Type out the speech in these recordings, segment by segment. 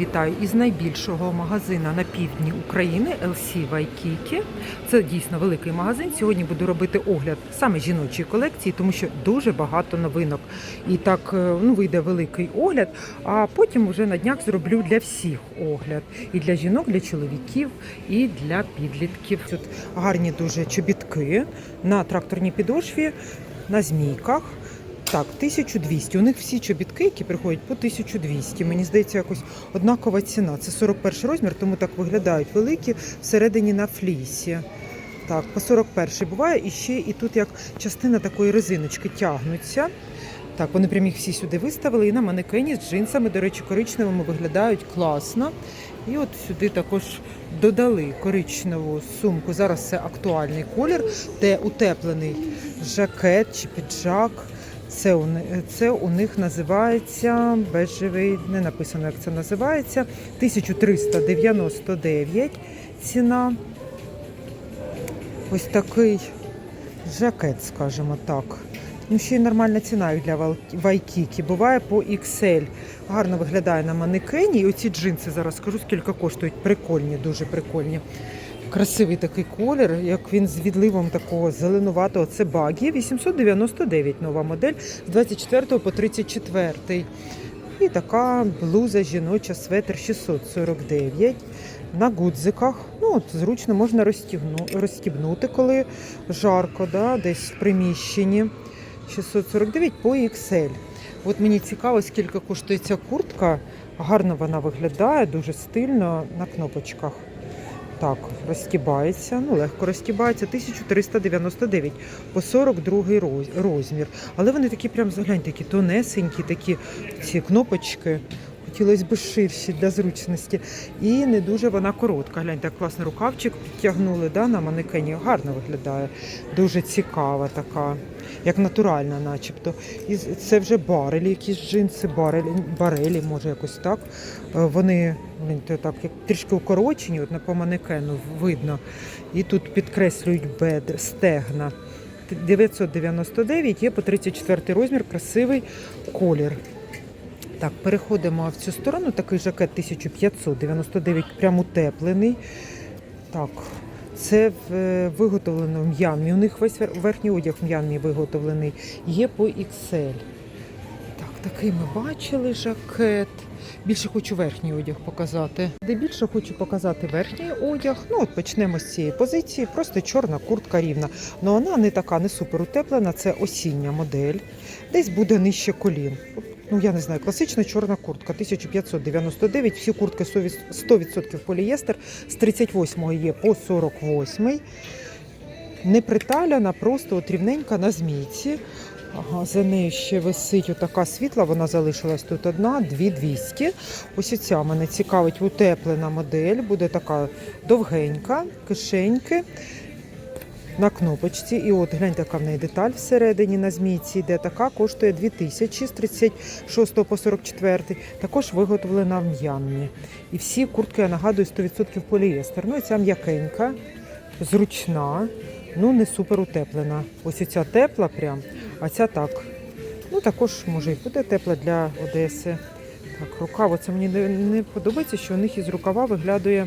вітаю із найбільшого магазина на півдні України LC Waikiki. Це дійсно великий магазин. Сьогодні буду робити огляд саме жіночої колекції, тому що дуже багато новинок. І так е, ну, вийде великий огляд, а потім вже на днях зроблю для всіх огляд. І для жінок, для чоловіків, і для підлітків. Тут гарні дуже чобітки на тракторній підошві, на змійках. Так, 1200. У них всі чобітки, які приходять по 1200. Мені здається, якось однакова ціна. Це 41 розмір, тому так виглядають великі всередині на флісі. Так, по 41 буває і ще і тут як частина такої резиночки тягнуться. Так, вони прям їх всі сюди виставили і на манекені з джинсами, до речі, коричневими виглядають класно. І от сюди також додали коричневу сумку. Зараз це актуальний колір, де утеплений жакет чи піджак. Це у, це у них називається бежевий, не написано, як це називається. 1399 ціна. Ось такий жакет, скажімо так. Ну, ще й нормальна ціна для Вайкікі. Буває по XL. Гарно виглядає на манекені. І оці джинси зараз скажу, скільки коштують. Прикольні, дуже прикольні. Красивий такий колір, як він з відливом такого зеленуватого. Це багі. 899 нова модель з 24 по 34. І така блуза жіноча светр 649 на гудзиках. Ну, от зручно можна розстібнути, коли жарко, да, десь в приміщенні. 649 по XL. От мені цікаво, скільки коштує ця куртка. Гарно вона виглядає, дуже стильно на кнопочках. Так, розтібається, ну легко розтібається. 1399 по 42 роз- розмір. Але вони такі прям загляньте, такі тонесенькі, такі ці кнопочки. Хотілося б ширші для зручності. І не дуже вона коротка. Гляньте, класний рукавчик підтягнули да, на манекені. Гарно виглядає. Дуже цікава така, як натуральна, начебто. І це вже барелі, якісь джинси, барелі, барелі, може якось так. Е, Вони так, як трішки укорочені, от по манекену видно. І тут підкреслюють бедра, стегна. 999 є по 34 розмір, красивий колір. Так, переходимо в цю сторону. Такий жакет 1599, прямо утеплений. Так, це е, виготовлено в м'янмі. У них весь верхній одяг в м'янмі виготовлений. Є по XL. Так, такий ми бачили жакет. Більше хочу верхній одяг показати. Де більше хочу показати верхній одяг. Ну, от почнемо з цієї позиції. Просто чорна куртка рівна. Ну вона не така, не супер утеплена. Це осіння модель. Десь буде нижче колін. Ну, я не знаю, класична чорна куртка 1599. Всі куртки 100% полієстер. З 38 є по 48. Не приталяна, просто от рівненька на змійці. Ага, за нею ще висить отака світла, вона залишилась тут одна, 2200. Ось ця мене цікавить утеплена модель, буде така довгенька, кишеньки на кнопочці. І от гляньте, яка в неї деталь всередині на змійці йде. Така коштує 2000 з 36 по 44. Також виготовлена в м'янмі. І всі куртки, я нагадую, 100% полієстер. Ну і ця м'якенька, зручна, ну не супер утеплена. Ось ця тепла прям, а ця так. Ну також може і буде тепла для Одеси. Так, рукав. Оце мені не, подобається, що у них із рукава виглядає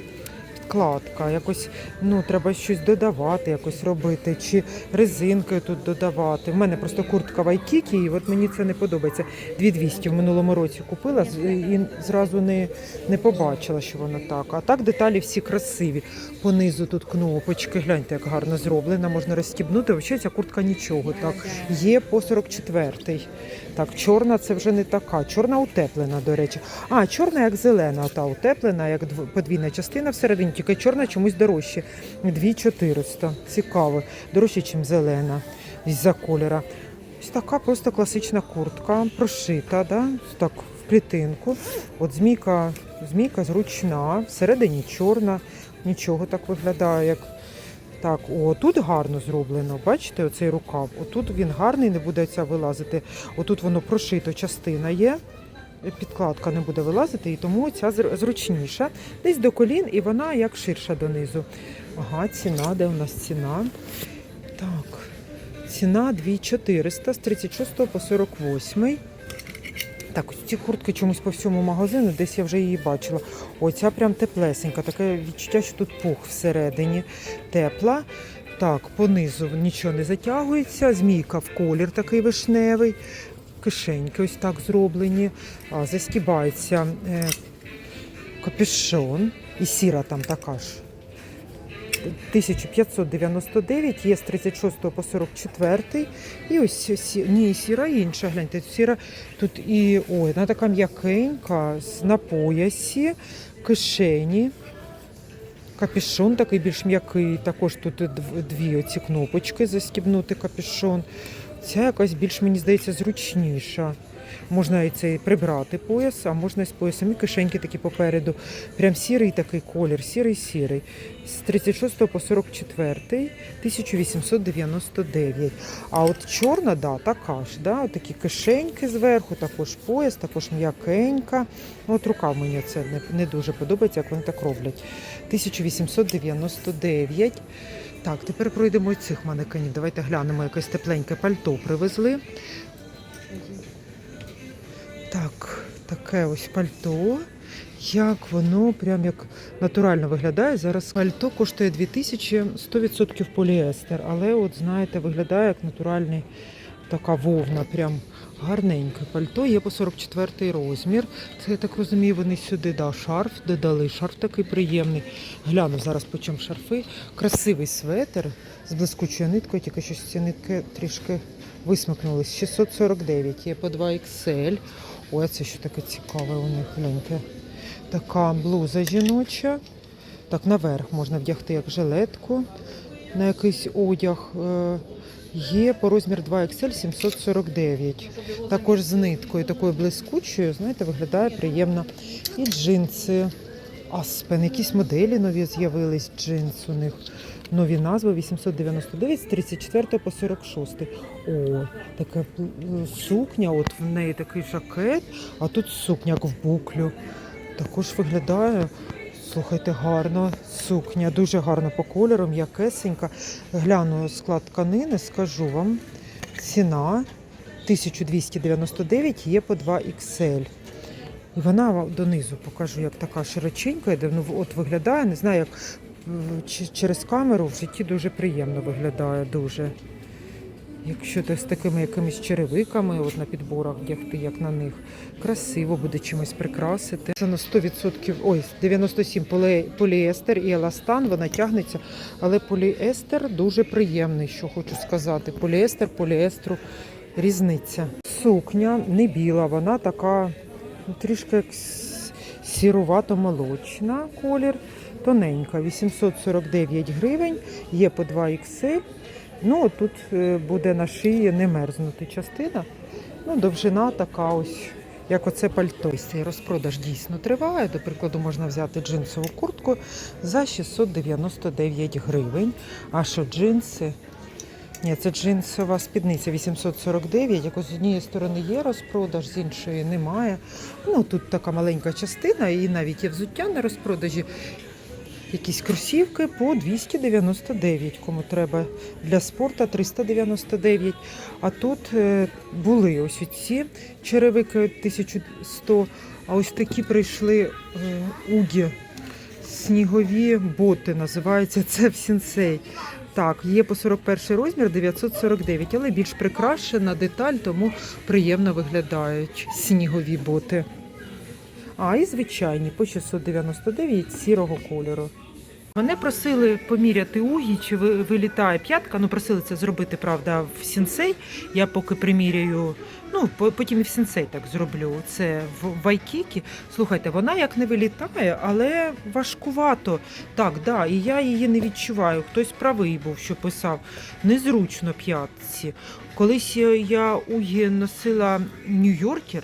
підкладка. Якось ну, треба щось додавати, якось робити, чи резинки тут додавати. В мене просто куртка Вайкікі, і от мені це не подобається. 2200 в минулому році купила і зразу не, не побачила, що воно так. А так деталі всі красиві. Понизу тут кнопочки. Гляньте, як гарно зроблена, можна розстібнути. Взагалі ця куртка нічого. Так, є по 44-й. Так, чорна це вже не така. Чорна утеплена, до речі. А, чорна як зелена, та утеплена, як подвійна частина всередині, тільки чорна чомусь дорожче. 2400. Цікаво. Дорожче, ніж зелена із-за кольора. Ось така просто класична куртка, прошита, да? так, в клітинку. От змійка, змійка зручна, всередині чорна, нічого так виглядає, як так, о, тут гарно зроблено. Бачите, оцей рукав. Отут він гарний, не буде ця вилазити. Отут воно прошито частина є. Підкладка не буде вилазити, і тому ця зручніша. Десь до колін, і вона як ширша донизу. Ага, ціна, де у нас ціна? Так, ціна 2400 з 36 по 48. Так, ці куртки чомусь по всьому магазину, десь я вже її бачила. Оця прям теплесенька, таке відчуття, що тут пух всередині тепла. Так, понизу нічого не затягується. Змійка в колір такий вишневий. Кишеньки ось так зроблені. А, застібається е, капюшон. І сіра там така ж. 1599, є з 36 по 44. І ось ні, сіра інша. Гляньте, сіра тут і ой, вона така м'якенька, на поясі, кишені. Капюшон такий більш м'який. Також тут дві оці кнопочки застібнути капюшон. Ця якась більш, мені здається, зручніша. Можна і цей прибрати пояс, а можна з поясом і кишеньки такі попереду. Прям сірий такий колір, сірий-сірий. З 36 по 44, 1899. А от чорна, да, така ж, да, такі кишеньки зверху, також пояс, також м'якенька. Ну, От рука мені це не, не дуже подобається, як вони так роблять. 1899. Так, тепер пройдемо і цих манекенів. Давайте глянемо, якесь тепленьке пальто привезли. Так, таке ось пальто. Як воно прям як натурально виглядає. Зараз пальто коштує 2000, 100% поліестер, але от знаєте, виглядає як натуральний така вовна, прям гарненьке пальто. Є по 44 розмір. Це я так розумію, вони сюди да, шарф додали. Шарф такий приємний. Гляну зараз по чому шарфи. Красивий светр з блискучою ниткою, тільки що ці нитки трішки висмикнулись. 649, є по 2 XL. Ой, це що таке цікаве у них, гляньте. Така блуза жіноча. Так, наверх можна вдягти як жилетку на якийсь одяг. Е, Є по розмір 2XL 749. Також з ниткою такою блискучою, знаєте, виглядає приємно. І джинси Aspen. Якісь моделі нові з'явились джинс у них. Нові назви 899 з 34 по 46. О, така е, сукня, от в неї такий жакет, а тут сукня в буклю. Також виглядає, слухайте, гарно. Сукня, дуже гарно по кольору, м'якесенька. Гляну склад тканини, скажу вам. Ціна 1299, є по 2 XL. І вона донизу покажу, як така широченька, йде, ну, от виглядає, не знаю, як через камеру в житті дуже приємно виглядає, дуже. Якщо ти з такими якимись черевиками от на підборах вдягти, як на них, красиво буде чимось прикрасити. Це на 100%, ой, 97 полі- поліестер і еластан, вона тягнеться, але поліестер дуже приємний, що хочу сказати. Поліестер, поліестру різниця. Сукня не біла, вона така трішки як сірувато-молочна колір, тоненька, 849 гривень, є по 2 XL. Ну, тут е, буде на шиї не мерзнути частина. Ну, довжина така ось, як оце пальто. Цей розпродаж дійсно триває. До прикладу, можна взяти джинсову куртку за 699 гривень. А що джинси? Ні, це джинсова спідниця 849. Якось з однієї сторони є розпродаж, з іншої немає. Ну, тут така маленька частина, і навіть є взуття на розпродажі. Якісь кросівки по 299, кому треба для спорту 399. А тут е, були ось ці черевики 1100, а ось такі прийшли е, угі, снігові боти називаються. Це в сінсей. Так, є по 41 розмір 949, але більш прикрашена деталь, тому приємно виглядають снігові боти. А і звичайні по 699 сірого кольору. Мене просили поміряти угі, чи вилітає п'ятка. Ну, просили це зробити, правда, в сінсей. Я поки приміряю, ну потім і в сінсей так зроблю. Це в вайкікі. Слухайте, вона як не вилітає, але важкувато. Так, да, і я її не відчуваю. Хтось правий був, що писав. Незручно п'ятці. Колись я- угі носила Нью-Йоркер.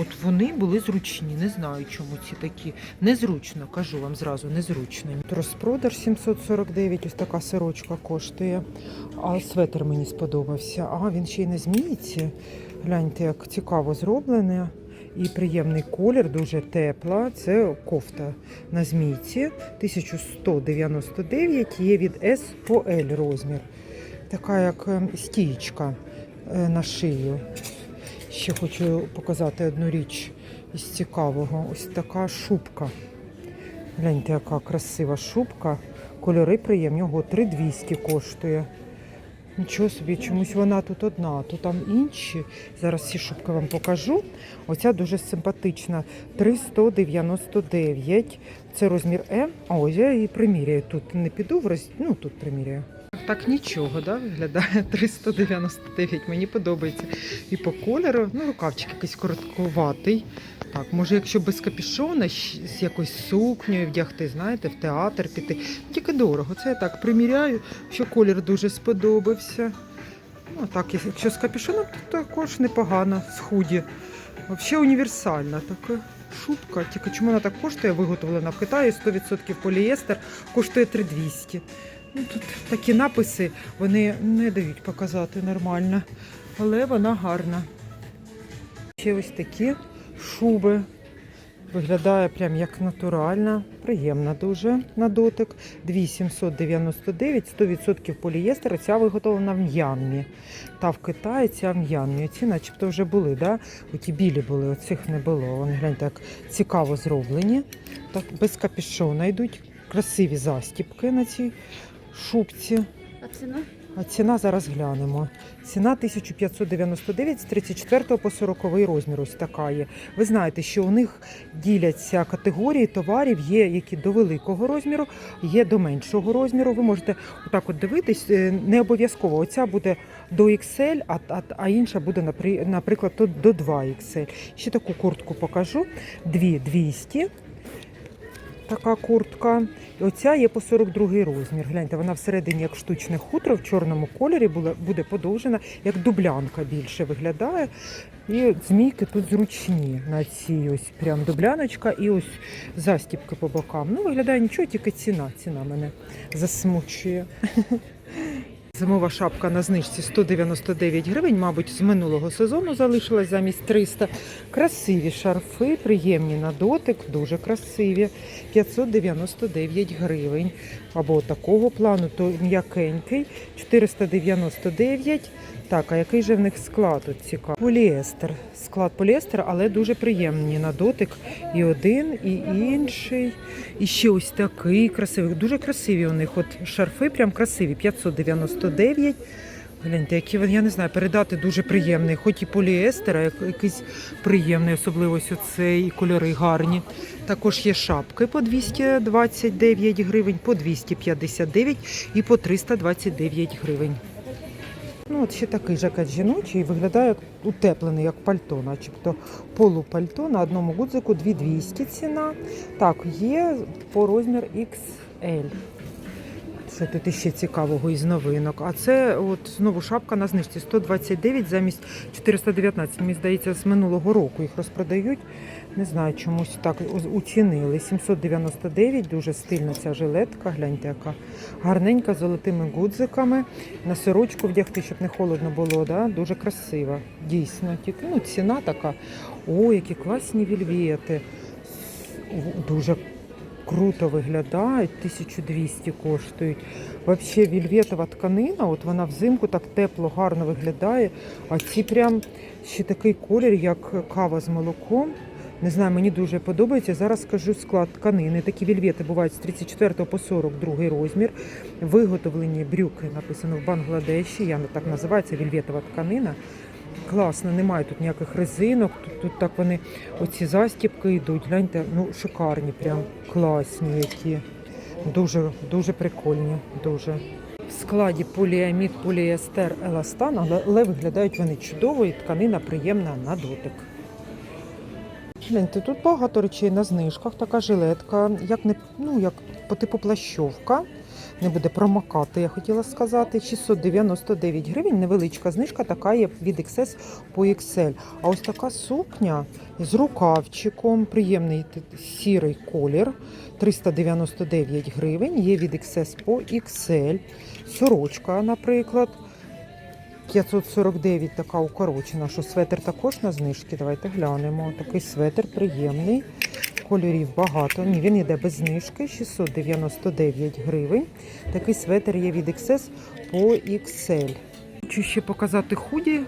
От вони були зручні, не знаю, чому ці такі. Незручно, кажу вам зразу, незручно. Розпродаж 749, ось така сорочка коштує. А светр мені сподобався. А він ще й не зміється. Гляньте, як цікаво зроблене. І приємний колір, дуже тепла. Це кофта на змійці. 1199 є від S по L розмір. Така як ем, стієчка е, на шию. Ще хочу показати одну річ із цікавого. Ось така шубка. Гляньте, яка красива шубка. Кольори приємні. Ого, 3200 коштує. Нічого собі, чомусь вона тут одна, а то там інші. Зараз ці шубки вам покажу. Оця дуже симпатична. 399. Це розмір М. Ось я її приміряю. Тут не піду в роз... ну тут приміряю. Так нічого, да, виглядає 399. Мені подобається. І по кольору, ну, рукавчик якийсь короткуватий. Так, може, якщо без капюшона з якоюсь сукнею вдягти, знаєте, в театр піти. Тільки дорого. Це я так приміряю, що колір дуже сподобався. Ну, так, якщо з капюшоном, то також непогано, з худі. Взагалі універсальна така шубка. Тільки чому вона так коштує, виготовлена в Китаї, 100% полієстер, коштує 3200. Ну, тут такі написи вони не дають показати нормально, але вона гарна. Ще ось такі шуби. Виглядає прям як натуральна, приємна дуже на дотик. 2799, 100% полієстер. Ця виготовлена в М'янмі. Та в Китаї ця в М'янмі. Ці начебто вже були, да? Оті білі були, оцих не було. Вони гляньте, як цікаво зроблені. Так, без капюшона йдуть. Красиві застіпки на цій шубці. А ціна? А ціна зараз глянемо. Ціна 1599 з 34 по 40 розмір. Ось така є. Ви знаєте, що у них діляться категорії товарів, є які до великого розміру, є до меншого розміру. Ви можете отак от дивитись, е, не обов'язково. Оця буде до XL, а, а, а інша буде, напри- наприклад, до 2XL. Ще таку куртку покажу. 2200. Така куртка. І оця є по 42 розмір. Гляньте, вона всередині як штучне хутро в чорному кольорі буде подовжена, як дублянка більше виглядає. І змійки тут зручні на цій ось прям дубляночка і ось застіпки по бокам. Ну, виглядає нічого, тільки ціна. Ціна мене засмучує. Зимова шапка на знижці 199 гривень, мабуть, з минулого сезону залишилась замість 300. Красиві шарфи, приємні на дотик, дуже красиві. 599 гривень. Або такого плану, то м'якенький. 499. Так, а який же в них склад тут цікавий? Поліестер. Склад поліестер, але дуже приємні на дотик. І один, і інший. І ще ось такий красивий. Дуже красиві у них. От шарфи прям красиві. 599. Гляньте, які я не знаю, передати дуже приємний. Хоч і поліестер, а якийсь приємний, особливо ось оцей, і кольори гарні. Також є шапки по 229 гривень, по 259 і по 329 гривень. Ну, от ще такий жакет жіночий, виглядає утеплений, як пальто, начебто полупальто на одному гудзику 2200 ціна. Так, є по розмір XL. Що тут іще цікавого із новинок? А це от знову шапка на знижці 129 замість 419. Мені здається, з минулого року їх розпродають. Не знаю, чомусь так уцінили. 799, дуже стильна ця жилетка. Гляньте, яка гарненька з золотими гудзиками. На сорочку вдягти, щоб не холодно було. Да? Дуже красива. Дійсно. Тільки ну, ціна така. О, які класні вільвети. Дуже круто виглядають, 1200 коштують. Взагалі вільветова тканина, от вона взимку так тепло, гарно виглядає. А ці прям ще такий колір, як кава з молоком. Не знаю, мені дуже подобається. Зараз скажу склад тканини. Такі вільвети бувають з 34 по 42 розмір. Виготовлені брюки написано в Бангладеші. Я так називаю, це вільветова тканина. Класно, немає тут ніяких резинок. Тут, тут так вони оці застіпки йдуть. Гляньте, ну шикарні, прям класні які. Дуже, дуже прикольні. Дуже. В складі поліамід, поліестер, еластан, але, але виглядають вони чудово і тканина приємна на дотик. Гляньте, тут багато речей на знижках. Така жилетка, як не ну як по типу плащовка. Не буде промокати, я хотіла сказати. 699 гривень, невеличка знижка, така є від XS по XL. А ось така сукня з рукавчиком, приємний сірий колір, 399 гривень, є від XS по XL. Сорочка, наприклад, 549 така укорочена, що светр також на знижки. Давайте глянемо. Такий светр приємний. Кольорів багато. Ні, він йде без знижки. 699 гривень. Такий светр є від XS по XL. Хочу ще показати худі.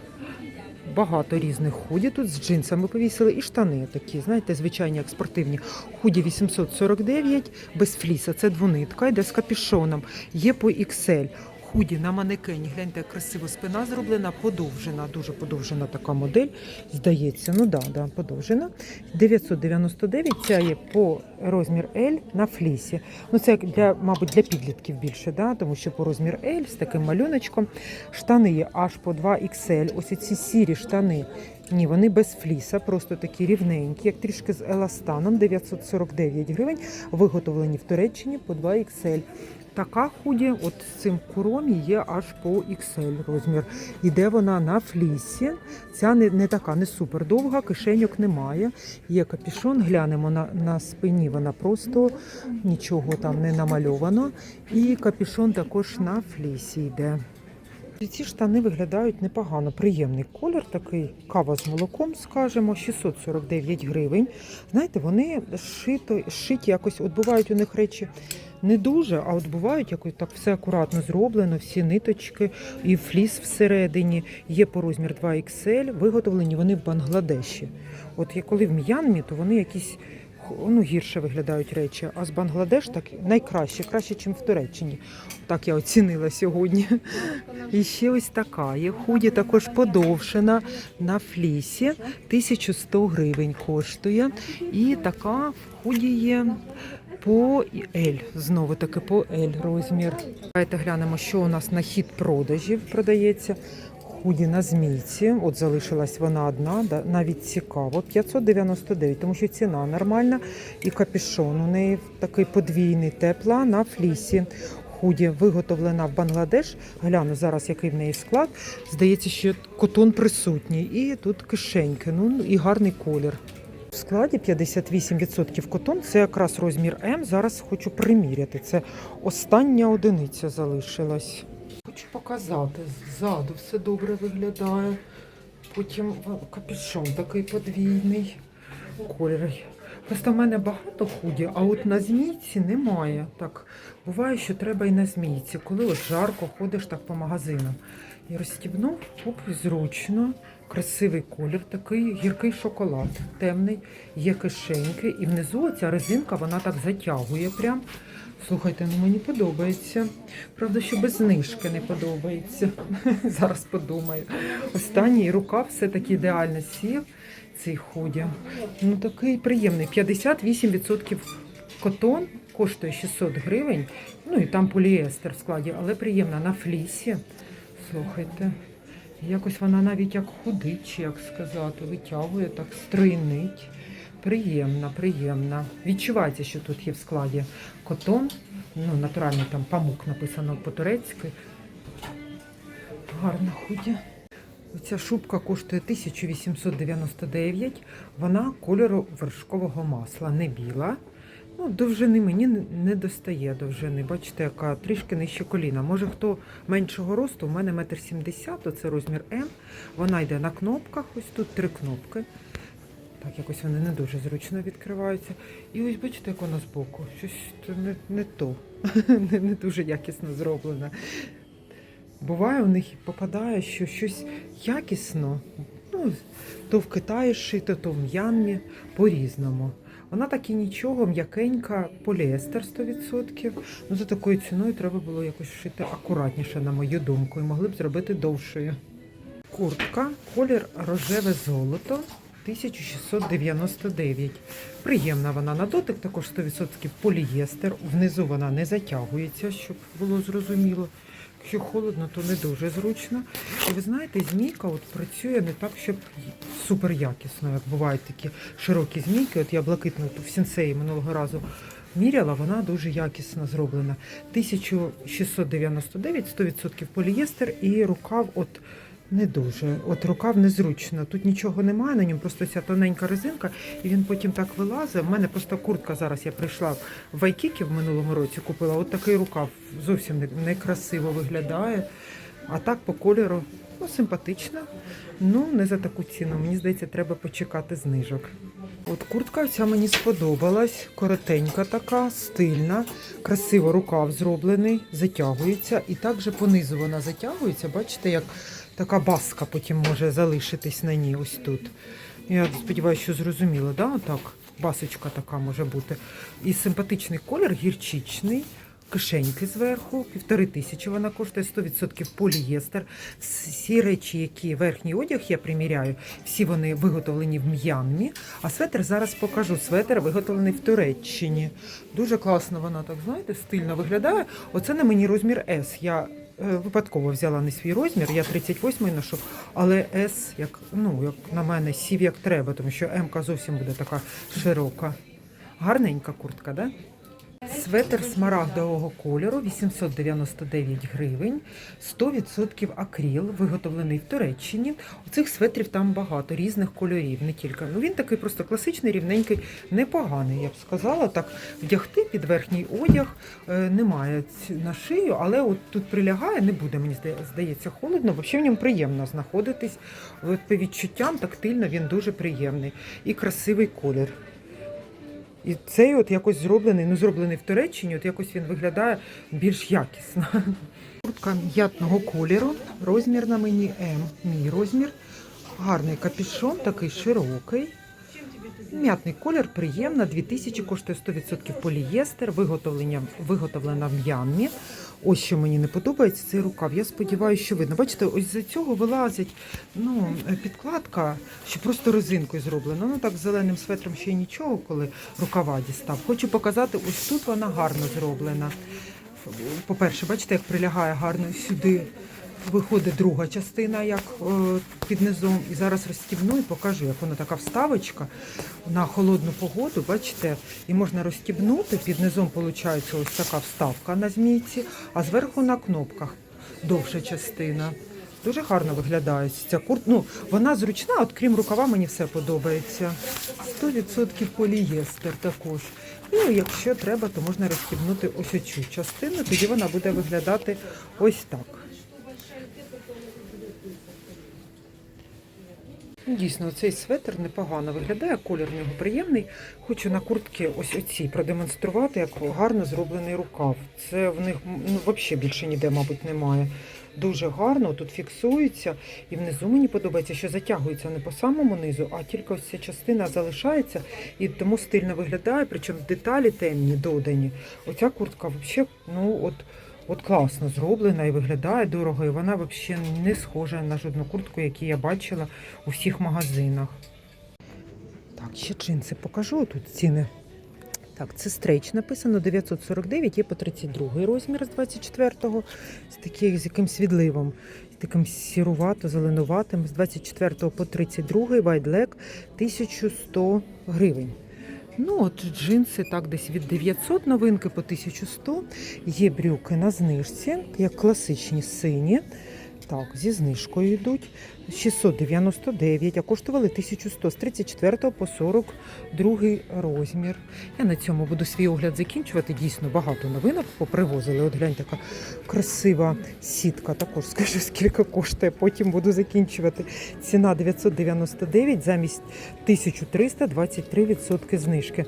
багато різних худі. Тут з джинсами повісили і штани такі, знаєте, звичайні як спортивні. Худі 849 без фліса. Це двонитка, йде з капюшоном. Є по XL. Худі на манекені. Гляньте, красиво спина зроблена, подовжена, дуже подовжена така модель. Здається, ну да, да, подовжена. 999, ця є по розмір L на флісі. Ну це для, мабуть, для підлітків більше, да? тому що по розмір L з таким малюночком. Штани є аж по 2 XL. Ось ці сірі штани. Ні, вони без фліса, просто такі рівненькі, як трішки з еластаном, 949 гривень, виготовлені в Туреччині по 2 XL. Така худі, от з цим куром є аж по XL розмір. Іде вона на флісі. Ця не, не така, не супер довга, кишеньок немає. Є капішон, глянемо на, на спині, вона просто нічого там не намальовано. І капішон також на флісі йде. Ці штани виглядають непогано. Приємний колір, такий кава з молоком, скажімо, 649 гривень. Знаєте, вони шито, шиті якось, от бувають у них речі не дуже, а от бувають якось так все акуратно зроблено, всі ниточки і фліс всередині. Є по розмір 2 XL, виготовлені вони в Бангладеші. От я коли в М'янмі, то вони якісь ну, гірше виглядають речі. А з Бангладеш так найкраще, краще, ніж в Туреччині. Так я оцінила сьогодні. І ще ось така. Є худі також подовшена на флісі. 1100 гривень коштує. І така в худі є по L. Знову таки по L розмір. Давайте глянемо, що у нас на хід продажів продається. Худі на змійці, от залишилась вона одна, да, навіть цікаво, 599, тому що ціна нормальна, і капюшон у неї такий подвійний, тепла на флісі. Худі виготовлена в Бангладеш. Гляну зараз, який в неї склад. Здається, що котон присутній. І тут кишеньки. Ну і гарний колір. В складі 58% котон. Це якраз розмір М. Зараз хочу приміряти. Це остання одиниця залишилась. Хочу показати. Ззаду все добре виглядає. Потім капюшон такий подвійний. Колір. Просто в мене багато худі, а от на змійці немає. Так, буває, що треба і на змійці, коли от жарко ходиш так по магазинам. І розстібнув, оп, зручно, красивий колір, такий гіркий шоколад, темний, є кишеньки, і внизу ця резинка вона так затягує прям. Слухайте, ну мені подобається. Правда, що без знижки не подобається. Зараз подумаю. Останній рукав все-таки ідеально сів цей худі. Ну такий приємний. 58% котон коштує 600 гривень. Ну і там поліестер в складі, але приємна на флісі. Слухайте. Якось вона навіть як худить, чи як сказати, витягує, так стринить. Приємна, приємна. Відчувається, що тут є в складі котон. Ну, натуральний там памук написано по-турецьки. Гарна худі. Оця шубка коштує 1899. Вона кольору вершкового масла, не біла. Ну, довжини мені не- достає довжини. Бачите, яка трішки нижче коліна. Може, хто меншого росту, у мене метр сімдесят, це розмір М. Вона йде на кнопках, ось тут три кнопки. Так, якось вони не дуже зручно відкриваються. І ось бачите, як вона збоку. Щось не, не то. не, не дуже якісно зроблено. Буває, у них попадає, що щось якісно, ну, то в Китаї шито, то в М'янмі, по-різному. Вона так і нічого, м'якенька, поліестер 100%. Ну, за такою ціною треба було якось шити акуратніше, на мою думку, і могли б зробити довшою. Куртка, колір рожеве золото. 1699. Приємна вона на дотик, також 100% полієстер. Внизу вона не затягується, щоб було зрозуміло. Якщо холодно, то не дуже зручно. І ви знаєте, змійка от працює не так, щоб супер якісно, як бувають такі широкі змійки. От я блакитну в сенсеї минулого разу міряла, вона дуже якісно зроблена. 1699, 100% полієстер і рукав от не дуже. От рукав незручно. Тут нічого немає на ньому, просто ця тоненька резинка, і він потім так вилазить. У мене просто куртка зараз. Я прийшла в Вайкікі в минулому році, купила. От такий рукав зовсім не, не виглядає. А так по кольору ну, симпатично. Ну, не за таку ціну. Мені здається, треба почекати знижок. От куртка ця мені сподобалась, коротенька така, стильна, красиво рукав зроблений, затягується. І також понизу вона затягується. Бачите, як така баска потім може залишитись на ній ось тут. Я сподіваюся, що зрозуміло, да? так? Басочка така може бути. І симпатичний колір, гірчичний. Кишеньки зверху, півтори тисячі вона коштує 100% полієстер. Всі речі, які верхній одяг я приміряю, всі вони виготовлені в М'янмі. А светр зараз покажу. Светр виготовлений в Туреччині. Дуже класно вона так, знаєте, стильно виглядає. Оце на мені розмір S. Я випадково взяла не свій розмір, я 38 ношу, але S, як, ну, як на мене, сів як треба, тому що М зовсім буде така широка. Гарненька куртка, да? Светр смарагдового кольору 899 гривень, 100% акріл, виготовлений в Туреччині. У цих светрів там багато різних кольорів, не тільки. Ну він такий просто класичний, рівненький, непоганий, я б сказала. Так вдягти під верхній одяг е, немає на шию, але от тут прилягає, не буде, мені здає- здається, холодно. Взагалі в ньому приємно знаходитись. По відчуттям тактильно він дуже приємний і красивий колір. І цей от якось зроблений, ну зроблений в Туреччині, от якось він виглядає більш якісно. Куртка м'ятного кольору, розмір на мені М, мій розмір. Гарний капюшон, такий широкий. М'ятний колір приємна, 2000, коштує 100% полієстер, виготовлення, виготовлена в М'янмі. Ось що мені не подобається, цей рукав. Я сподіваюся, що видно. Бачите, ось за цього вилазить ну, е, підкладка, що просто резинкою зроблена. Ну так, з зеленим светром ще нічого, коли рукава дістав. Хочу показати, ось тут вона гарно зроблена. По-перше, бачите, як прилягає гарно сюди. Виходить друга частина, як е, під низом. І зараз розстібну і покажу, як вона така вставочка на холодну погоду. Бачите, і можна розстібнути. Під низом виходить ось така вставка на змійці, а зверху на кнопках довша частина. Дуже гарно виглядає ця куртка. Ну, вона зручна, от крім рукава, мені все подобається. 100% полієстер також. Ну, якщо треба, то можна розстібнути ось оцю частину, тоді вона буде виглядати ось так. Дійсно, цей светр непогано виглядає, колір в нього приємний. Хочу на куртці ось оцій продемонструвати, як гарно зроблений рукав. Це в них ну, взагалі більше ніде, мабуть, немає. Дуже гарно, тут фіксується, і внизу мені подобається, що затягується не по самому низу, а тільки ось ця частина залишається і тому стильно виглядає, причому деталі темні додані. Оця куртка взагалі, ну от. От класно зроблена і виглядає дорого, і вона взагалі не схожа на жодну куртку, яку я бачила у всіх магазинах. Так, ще джинси покажу тут ціни. Так, це стрейч написано 949, є по 32 розмір з 24-го, з таким з якимсь відливом, з таким сірувато-зеленуватим, з 24 по 32 вайдлек 1100 гривень. Ну, от джинси так десь від 900 новинки по 1100. Є брюки на знижці, як класичні сині. Так, зі знижкою йдуть. 699, а коштували 1100 з 34 по 42 розмір. Я на цьому буду свій огляд закінчувати. Дійсно багато новинок попривозили. От глянь, така красива сітка. Також скажу, скільки коштує. Потім буду закінчувати. Ціна 999 замість 1300 23% знижки.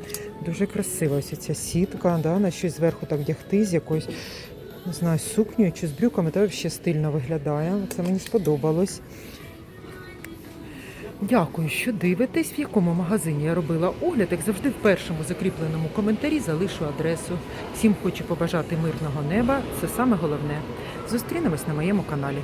Дуже красива ось ця сітка. Да, на щось зверху так вдягти з якоюсь. Не знаю, з сукнею чи з брюками, та взагалі стильно виглядає. Це мені сподобалось. Дякую, що дивитесь, в якому магазині я робила огляд. Як завжди, в першому закріпленому коментарі залишу адресу. Всім хочу побажати мирного неба. Це саме головне. Зустрінемось на моєму каналі.